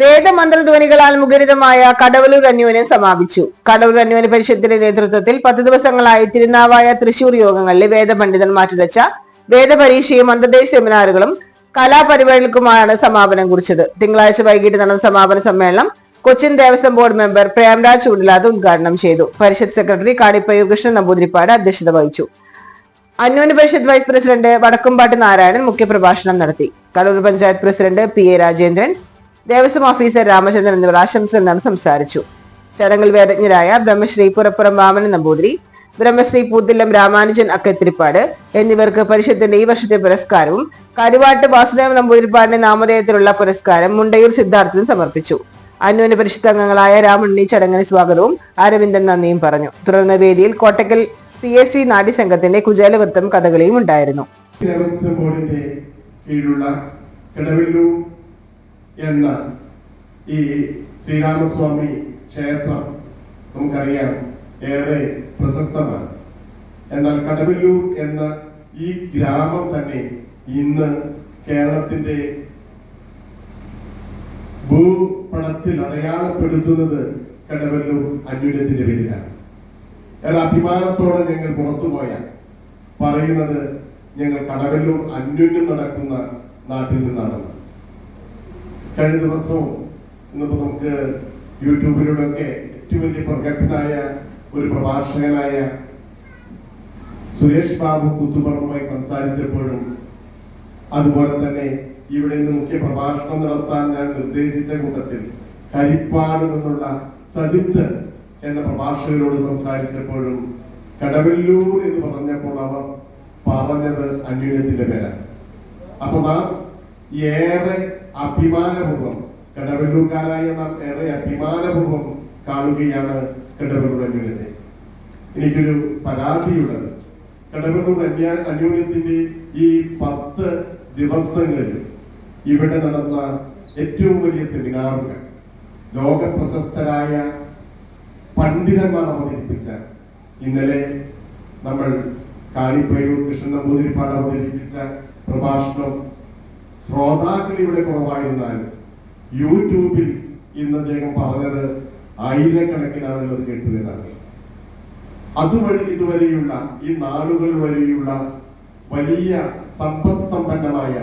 വേദമന്ത്രധ്വനികളാൽ മുഖരിതമായ കടവലൂർ അന്യോന്യം സമാപിച്ചു. കടവലൂർ അന്യോന്യ പരിഷത്തിന്റെ നേതൃത്വത്തിൽ പത്ത് ദിവസങ്ങളായി തിരുനാവായ തൃശൂർ യോഗങ്ങളിലെ വേദപണ്ഡിതൻ മാറ്റുരച്ച വേദപരീക്ഷയും അന്തർദേശ സെമിനാറുകളും കലാപരിപാടികൾക്കുമാണ് സമാപനം കുറിച്ചത്. തിങ്കളാഴ്ച വൈകിട്ട് നടന്ന സമാപന സമ്മേളനം കൊച്ചിൻ ദേവസ്വം ബോർഡ് മെമ്പർ പ്രേംരാജ് ചൂണ്ടിലാത് ഉദ്ഘാടനം ചെയ്തു. പരിഷത്ത് സെക്രട്ടറി കാടിപ്പയ്യൂർ കൃഷ്ണൻ നമ്പൂതിരിപ്പാട് അധ്യക്ഷത വഹിച്ചു. അന്യോന്യ പരിഷത്ത് വൈസ് പ്രസിഡന്റ് വടക്കുംപാട്ട് നാരായണൻ മുഖ്യപ്രഭാഷണം നടത്തി. Kadoor panchayat president P A Rajendran Devaswom officer Ramachandran എന്നിവർ ആശംസ നടന്ന് സംസാരിച്ചു. ചടങ്ങിൽ വേദജ്ഞരായ ബ്രഹ്മശ്രീ പുറപ്പുറം വാമന നമ്പൂതിരി ബ്രഹ്മശ്രീ പൂത്തില്ലം രാമാനുജൻ അക്കത്തിരിപ്പാട് എന്നിവർക്ക് പരിഷത്തിന്റെ ഈ വർഷത്തെ പുരസ്കാരവും കരുവാട്ട് വാസുദേവ നമ്പൂതിരിപ്പാടിന്റെ നാമധേയത്തിലുള്ള പുരസ്കാരം മുണ്ടയൂർ സിദ്ധാർത്ഥന് സമർപ്പിച്ചു. അന്യോന്യ പരിഷത്ത് അംഗങ്ങളായ രാമണ്ണി ചടങ്ങിന് സ്വാഗതവും അരവിന്ദൻ നന്ദിയും പറഞ്ഞു. തുടർന്ന് വേദിയിൽ കോട്ടക്കൽ പി എസ് വി നാട്യസംഘത്തിന്റെ കുചേലവൃത്തം കഥകളിയും ഉണ്ടായിരുന്നു ദേവസ്വം ബോർഡിന്റെ കീഴിലുള്ള കിടവല്ലൂർ എന്ന ഈ ശ്രീരാമസ്വാമി ക്ഷേത്രം നമുക്കറിയാം ഏറെ പ്രശസ്തമാണ്. എന്നാൽ കടവല്ലൂർ എന്ന ഈ ഗ്രാമം തന്നെ ഇന്ന് കേരളത്തിന്റെ ഭൂപടത്തിൽ അടയാളപ്പെടുത്തുന്നത് കടവല്ലൂർ അന്യൂനത്തിന്റെ പേരിലാണ്. ഏറെ അഭിമാനത്തോടെ ഞങ്ങൾ പുറത്തു പോയാൽ പറയുന്നത് ഞങ്ങൾ കടവല്ലൂർ അന്യുന്യം നടക്കുന്ന നാട്ടിൽ നിന്നാണെന്ന് കഴിഞ്ഞ ദിവസവും ഇന്നിപ്പോ നമുക്ക് യൂട്യൂബിലൂടെ ഒക്കെ ഏറ്റവും വലിയ പ്രഗത്ഭനായ ഒരു പ്രഭാഷകനായ സുരേഷ് ബാബു കുത്തുപറമ്പുമായി സംസാരിച്ചപ്പോഴും അതുപോലെ തന്നെ ഇവിടെ നിന്ന് മുഖ്യ പ്രഭാഷണം നടത്താൻ ഞാൻ നിർദ്ദേശിച്ച കൂട്ടത്തിൽ കരിപ്പാട് നിന്നുള്ള സജിത്ത് എന്ന പ്രഭാഷകരോട് സംസാരിച്ചപ്പോഴും കടവല്ലൂർ എന്ന് പറഞ്ഞപ്പോൾ അവർ പറഞ്ഞത് അന്യോന്യത്തിന്റെ പേരാണ്. അപ്പൊ നാം ഏറെ അഭിമാനപൂർവം കടവല്ലൂർക്കാരായ നാം ഏറെ അഭിമാനപൂർവം കാണുകയാണ് കടവല്ലൂർ അന്യൂനത്തെ. എനിക്കൊരു പരാതിയുള്ളത്. കടവല്ലൂർ അന്യ അന്യൂനത്തിന്റെ ഈ പത്ത് ദിവസങ്ങളിൽ ഇവിടെ നടന്ന ഏറ്റവും വലിയ സെമിനാറുകൾ ലോക പ്രശസ്തരായ പണ്ഡിതന്മാർ അവതരിപ്പിച്ച ഇന്നലെ നമ്മൾ കാണിപ്പയൂർ കൃഷ്ണൻ നമ്പൂതിരിപ്പാട് അവതരിപ്പിച്ച പ്രഭാഷണം ശ്രോതാക്കൾ ഇവിടെ കുറവായിരുന്നാലും യൂട്യൂബിൽ ഇന്ന് അദ്ദേഹം പറഞ്ഞത് ആയിരക്കണക്കിന് ആളുകൾ അത് അതുവഴി ഇതുവരെയുള്ള ഈ നാളുകൾ വരെയുള്ള വലിയ സമ്പദ് സമ്പന്നമായ